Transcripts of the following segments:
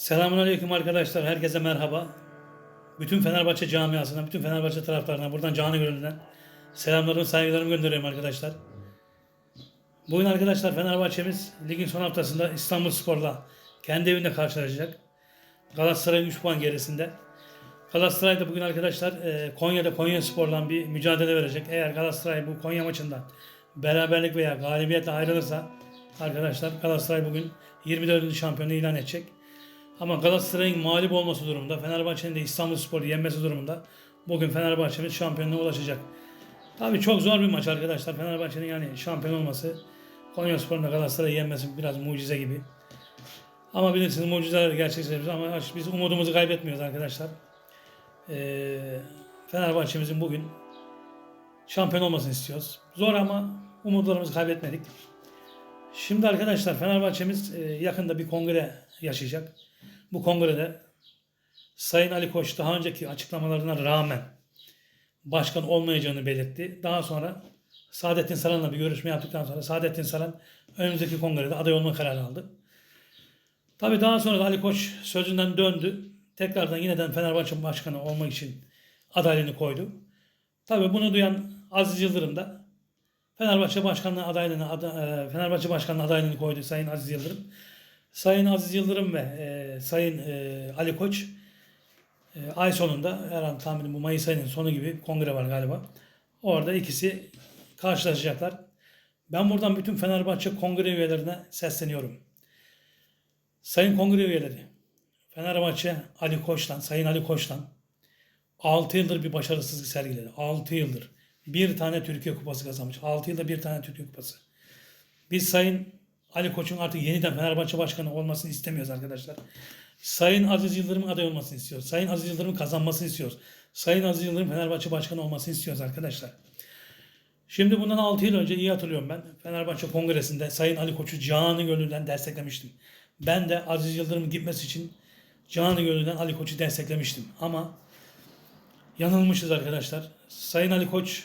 Selamünaleyküm arkadaşlar. Herkese merhaba. Bütün Fenerbahçe camiasına, bütün Fenerbahçe taraftarına buradan canı gönülden selamlarımı, saygılarımı gönderiyorum arkadaşlar. Bugün arkadaşlar Fenerbahçe'miz ligin son haftasında İstanbul Spor'la kendi evinde karşılaşacak. Galatasaray'ın 3 puan gerisinde. Galatasaray da bugün arkadaşlar e, Konya'da Konya Spor'la bir mücadele verecek. Eğer Galatasaray bu Konya maçından beraberlik veya galibiyetle ayrılırsa arkadaşlar Galatasaray bugün 24. şampiyonu ilan edecek. Ama Galatasaray'ın mağlup olması durumunda, Fenerbahçe'nin de İstanbulspor'u yenmesi durumunda bugün Fenerbahçe'miz şampiyonluğa ulaşacak. Tabii çok zor bir maç arkadaşlar. Fenerbahçe'nin yani şampiyon olması, Konyaspor'un da Galatasaray'ı yenmesi biraz mucize gibi. Ama bilirsiniz mucizeler gerçekleşir ama biz umudumuzu kaybetmiyoruz arkadaşlar. Ee, Fenerbahçe'mizin bugün şampiyon olmasını istiyoruz. Zor ama umutlarımızı kaybetmedik. Şimdi arkadaşlar Fenerbahçe'miz e, yakında bir kongre yaşayacak. Bu kongrede Sayın Ali Koç daha önceki açıklamalarına rağmen başkan olmayacağını belirtti. Daha sonra Saadettin Saran'la bir görüşme yaptıktan sonra Saadettin Saran önümüzdeki kongrede aday olma kararı aldı. Tabi daha sonra da Ali Koç sözünden döndü. Tekrardan yeniden Fenerbahçe başkanı olmak için adaylığını koydu. Tabi bunu duyan Aziz Yıldırım da Fenerbahçe başkanlığı adaylığını ada- e, Fenerbahçe başkanlığı adaylığını koydu Sayın Aziz Yıldırım. Sayın Aziz Yıldırım ve e, Sayın e, Ali Koç e, ay sonunda her an tahminim bu Mayıs ayının sonu gibi kongre var galiba. Orada ikisi karşılaşacaklar. Ben buradan bütün Fenerbahçe kongre üyelerine sesleniyorum. Sayın kongre üyeleri, Fenerbahçe Ali Koç'tan, Sayın Ali Koç'tan 6 yıldır bir başarısızlık sergiledi. 6 yıldır. Bir tane Türkiye Kupası kazanmış. 6 yılda bir tane Türkiye Kupası. Biz Sayın Ali Koç'un artık yeniden Fenerbahçe Başkanı olmasını istemiyoruz arkadaşlar. Sayın Aziz Yıldırım'ın aday olmasını istiyoruz. Sayın Aziz Yıldırım'ın kazanmasını istiyoruz. Sayın Aziz Yıldırım Fenerbahçe Başkanı olmasını istiyoruz arkadaşlar. Şimdi bundan 6 yıl önce iyi hatırlıyorum ben. Fenerbahçe Kongresi'nde Sayın Ali Koç'u canı gönülden desteklemiştim. Ben de Aziz Yıldırım'ın gitmesi için canı gönülden Ali Koç'u desteklemiştim. Ama yanılmışız arkadaşlar. Sayın Ali Koç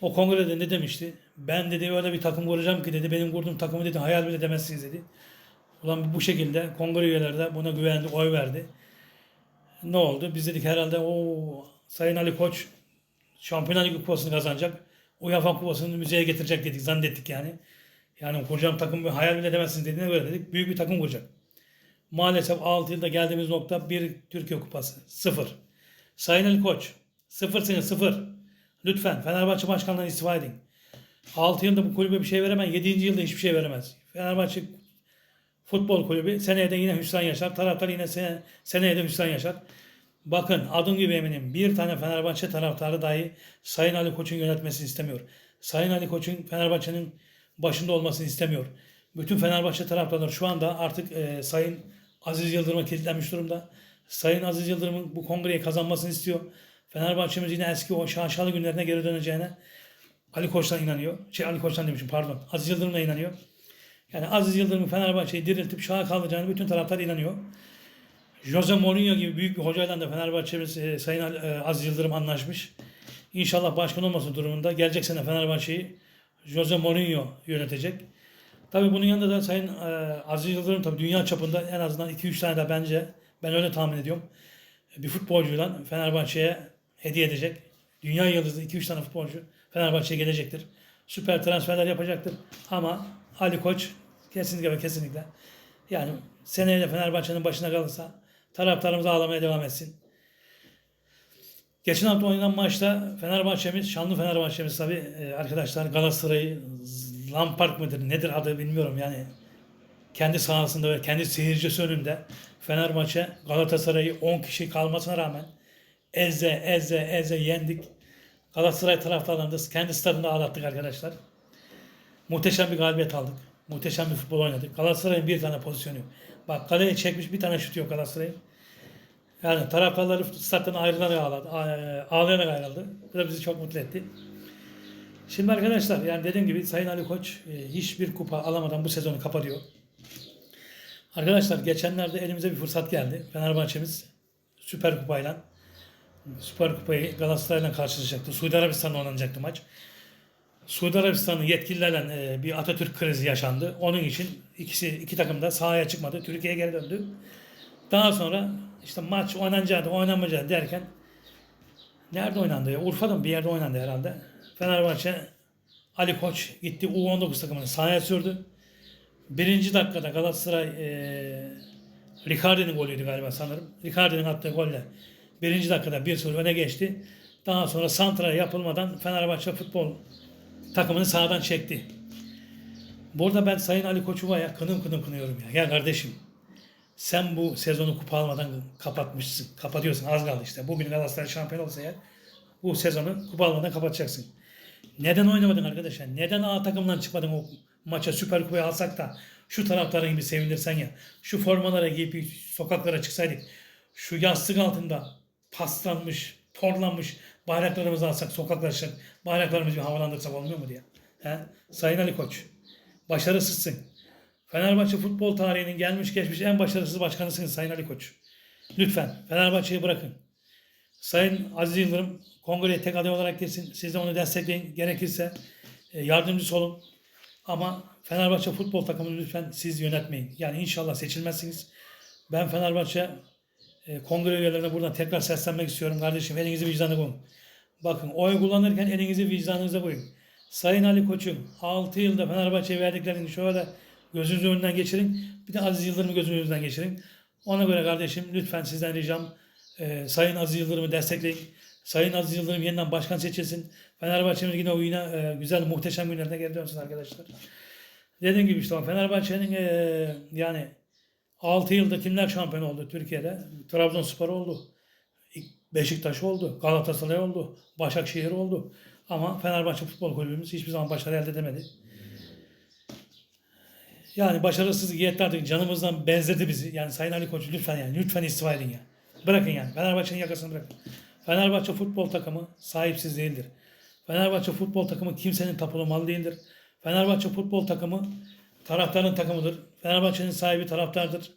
o kongrede ne demişti? Ben dedi öyle bir takım kuracağım ki dedi benim kurduğum takımı dedi hayal bile demezsiniz dedi. Ulan bu şekilde kongre üyeleri de buna güvendi, oy verdi. Ne oldu? Biz dedik herhalde o Sayın Ali Koç Şampiyonlar Ligi kupasını kazanacak. UEFA kupasını müzeye getirecek dedik zannettik yani. Yani kuracağım takım hayal bile demezsiniz dediğine göre dedik. Büyük bir takım kuracak. Maalesef 6 yılda geldiğimiz nokta bir Türkiye kupası. Sıfır. Sayın Ali Koç. Sıfırsınız sıfır. Lütfen Fenerbahçe başkanlığından istifa edin. 6 yılda bu kulübe bir şey veremez. 7. yılda hiçbir şey veremez. Fenerbahçe futbol kulübü seneye de yine hüsran yaşar. Taraftar yine sene, seneye de hüsran yaşar. Bakın adım gibi eminim bir tane Fenerbahçe taraftarı dahi Sayın Ali Koç'un yönetmesini istemiyor. Sayın Ali Koç'un Fenerbahçe'nin başında olmasını istemiyor. Bütün Fenerbahçe taraftarları şu anda artık e, Sayın Aziz Yıldırım'a kilitlenmiş durumda. Sayın Aziz Yıldırım'ın bu kongreyi kazanmasını istiyor. Fenerbahçe'miz yine eski o şaşalı günlerine geri döneceğine Ali Koç'tan inanıyor. Şey Ali Koç'tan demişim pardon. Aziz Yıldırım'la inanıyor. Yani Aziz Yıldırım'ın Fenerbahçe'yi diriltip şaha kaldıracağını bütün taraftar inanıyor. Jose Mourinho gibi büyük bir hocayla da Fenerbahçe'miz e, Sayın e, Aziz Yıldırım anlaşmış. İnşallah başkan olması durumunda gelecek sene Fenerbahçe'yi Jose Mourinho yönetecek. Tabii bunun yanında da Sayın e, Aziz Yıldırım tabii dünya çapında en azından 2-3 tane de bence ben öyle tahmin ediyorum. Bir futbolcuyla Fenerbahçe'ye hediye edecek. Dünya yıldızı 2-3 tane futbolcu Fenerbahçe'ye gelecektir. Süper transferler yapacaktır. Ama Ali Koç kesinlikle ve kesinlikle yani seneye de Fenerbahçe'nin başına kalırsa taraftarımız ağlamaya devam etsin. Geçen hafta oynanan maçta Fenerbahçe'miz, şanlı Fenerbahçe'miz tabii e, arkadaşlar Galatasaray'ı Lampard mıdır nedir adı bilmiyorum yani kendi sahasında ve kendi seyircisi önünde Fenerbahçe Galatasaray'ı 10 kişi kalmasına rağmen eze eze eze yendik. Galatasaray taraftarlarını kendi stadında ağlattık arkadaşlar. Muhteşem bir galibiyet aldık. Muhteşem bir futbol oynadık. Galatasaray'ın bir tane pozisyonu. Bak kaleye çekmiş bir tane şut yok Galatasaray'ın. Yani taraftarları stat'tan ayrılarak ağladı. ağ- Ağlayarak ayrıldı. Bu da bizi çok mutlu etti. Şimdi arkadaşlar yani dediğim gibi Sayın Ali Koç e, hiçbir kupa alamadan bu sezonu kapatıyor. Arkadaşlar geçenlerde elimize bir fırsat geldi. Fenerbahçe'miz Süper Kupayla Süper Kupayı Galatasaray'la karşılaşacaktı. Suudi Arabistan'da oynanacaktı maç. Suudi Arabistan'ın yetkililerle e, bir Atatürk krizi yaşandı. Onun için ikisi iki takım da sahaya çıkmadı. Türkiye'ye geri döndü. Daha sonra işte maç oynanacaktı, oynanmayacaktı derken nerede oynandı ya? Urfa'da mı bir yerde oynandı herhalde. Fenerbahçe Ali Koç gitti U19 takımını sahaya sürdü. Birinci dakikada Galatasaray eee Ricardi'nin golüydü galiba sanırım. Ricardi'nin attığı golle birinci dakikada 1-0 öne geçti. Daha sonra santra yapılmadan Fenerbahçe futbol takımını sahadan çekti. Burada ben Sayın Ali Koç'u var ya kınım kınım kınıyorum ya. Ya kardeşim sen bu sezonu kupa almadan kapatmışsın. Kapatıyorsun az kaldı işte. Bugün Galatasaray şampiyon olsa eğer bu sezonu kupa almadan kapatacaksın. Neden oynamadın arkadaşlar? Neden A takımdan çıkmadın o maça Süper Kupayı alsak da şu taraftarı gibi sevindirsen ya. Şu formalara giyip sokaklara çıksaydık. Şu yastık altında paslanmış, torlanmış bayraklarımızı alsak sokaklara çıksak bayraklarımızı havalandırsak olmuyor mu diye. He? Sayın Ali Koç. Başarısızsın. Fenerbahçe futbol tarihinin gelmiş geçmiş en başarısız başkanısınız Sayın Ali Koç. Lütfen Fenerbahçe'yi bırakın. Sayın Aziz Yıldırım kongreye tek aday olarak girsin. Siz de onu destekleyin. Gerekirse e, yardımcısı olun. Ama Fenerbahçe futbol takımını lütfen siz yönetmeyin. Yani inşallah seçilmezsiniz. Ben Fenerbahçe e, kongre üyelerine buradan tekrar seslenmek istiyorum. Kardeşim elinizi vicdanına koyun. Bakın oy kullanırken elinizi vicdanınıza koyun. Sayın Ali Koç'um 6 yılda Fenerbahçe'ye verdiklerini şöyle gözünüzün önünden geçirin. Bir de Aziz Yıldırım'ı gözünüzün önünden geçirin. Ona göre kardeşim lütfen sizden ricam e, Sayın Aziz Yıldırım'ı destekleyin. Sayın Aziz Yıldırım yeniden başkan seçilsin. Fenerbahçe'miz yine o yine e, güzel muhteşem günlerine geri dönsün arkadaşlar. Dediğim gibi işte Fenerbahçe'nin e, yani 6 yılda kimler şampiyon oldu Türkiye'de? Trabzonspor oldu. Beşiktaş oldu. Galatasaray oldu. Başakşehir oldu. Ama Fenerbahçe Futbol Kulübümüz hiçbir zaman başarı elde edemedi. Yani başarısız yetti artık canımızdan benzedi bizi. Yani Sayın Ali Koç lütfen yani lütfen istifa edin ya. Bırakın yani. Fenerbahçe'nin yakasını bırakın. Fenerbahçe futbol takımı sahipsiz değildir. Fenerbahçe futbol takımı kimsenin tapulu malı değildir. Fenerbahçe futbol takımı taraftarın takımıdır. Fenerbahçe'nin sahibi taraftardır.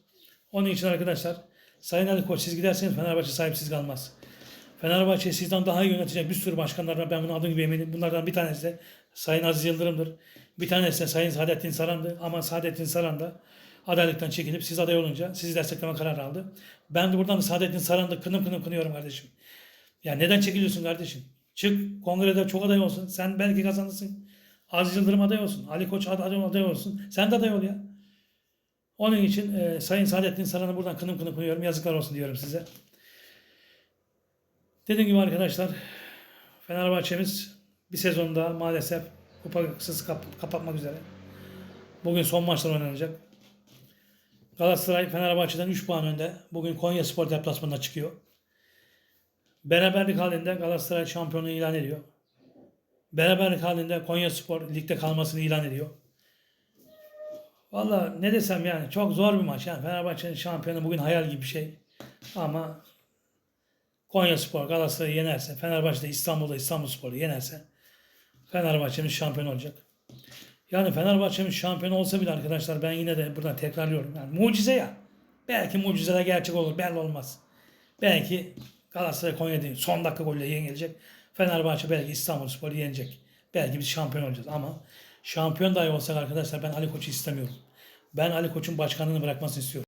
Onun için arkadaşlar Sayın Ali Koç siz giderseniz Fenerbahçe sahipsiz kalmaz. Fenerbahçe sizden daha iyi yönetecek bir sürü başkanlar var. Ben bunu adım gibi eminim. Bunlardan bir tanesi de Sayın Aziz Yıldırım'dır. Bir tanesi de Sayın Saadettin Saran'dı. Ama Saadettin Saran da adaylıktan çekilip siz aday olunca sizi destekleme kararı aldı. Ben de buradan Saadettin Saran'da kınım kınım kınıyorum kardeşim. Ya neden çekiliyorsun kardeşim? Çık kongrede çok aday olsun. Sen belki kazanırsın. Aziz Yıldırım aday olsun. Ali Koç aday, olsun. Sen de aday ol ya. Onun için e, Sayın Saadettin Saran'ı buradan kınım kınım kınıyorum. Yazıklar olsun diyorum size. Dediğim gibi arkadaşlar Fenerbahçe'miz bir sezonda maalesef kupasız kap- kapatmak üzere. Bugün son maçlar oynanacak. Galatasaray Fenerbahçe'den 3 puan önde. Bugün Konya Spor deplasmanına çıkıyor. Beraberlik halinde Galatasaray şampiyonu ilan ediyor. Beraberlik halinde Konya Spor ligde kalmasını ilan ediyor. Valla ne desem yani çok zor bir maç. Yani Fenerbahçe'nin şampiyonu bugün hayal gibi bir şey. Ama Konya Spor Galatasaray'ı yenerse, Fenerbahçe'de İstanbul'da İstanbul Spor'u yenerse Fenerbahçe'miz şampiyon olacak. Yani Fenerbahçe'miz şampiyon olsa bile arkadaşlar ben yine de buradan tekrarlıyorum. Yani mucize ya. Belki mucizeler gerçek olur. Belli olmaz. Belki Galatasaray Konya'da son dakika golle yenilecek. Fenerbahçe belki İstanbul Spor'u yenecek. Belki biz şampiyon olacağız ama şampiyon dahi olsak arkadaşlar ben Ali Koç'u istemiyorum. Ben Ali Koç'un başkanlığını bırakmasını istiyorum.